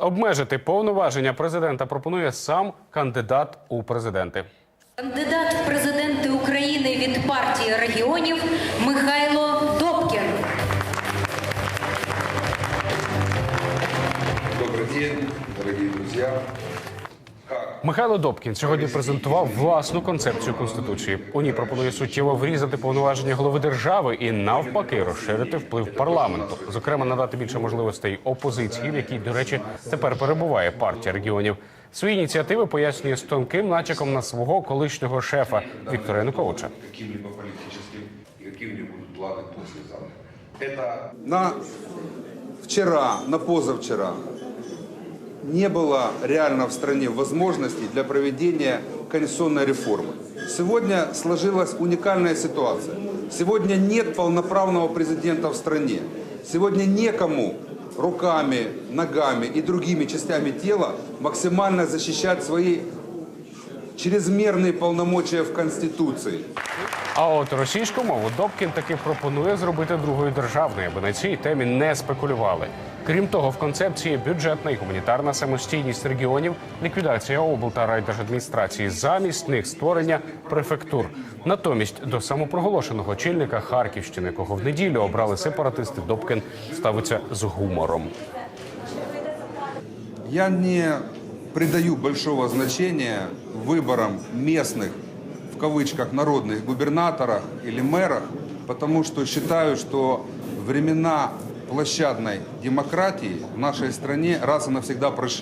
Обмежити повноваження президента пропонує сам кандидат у президенти. Кандидат в президенти України від партії регіонів Михайло Добкін. Добрий день, дорогі друзья. Михайло Добкін сьогодні презентував власну концепцію конституції. У ній пропонує суттєво врізати повноваження голови держави і навпаки розширити вплив парламенту, зокрема надати більше можливостей опозиції, в якій, до речі, тепер перебуває партія регіонів. Свої ініціативи пояснює з тонким натяком на свого колишнього шефа Віктора Януковича. каким-либо политическим и какие у них будут планы на вчера, на позавчера не было реально в стране возможностей для проведения конституционной реформы. Сегодня сложилась уникальная ситуация. Сегодня нет полноправного президента в стране. Сегодня некому руками, ногами и другими частями тела максимально защищать свои чрезмерные полномочия в Конституции. А от російську мову Добкін таки пропонує зробити другою державною, аби на цій темі не спекулювали. Крім того, в концепції бюджетна і гуманітарна самостійність регіонів, ліквідація обл та райдержадміністрації, замість них створення префектур. Натомість до самопроголошеного очільника Харківщини, якого в неділю обрали сепаратисти, Добкін ставиться з гумором. Я не придаю большого значения выборам местных, в кавычках, народных губернаторах или мэрах, потому что считаю, что времена площадной демократии в нашей стране раз и навсегда прошли.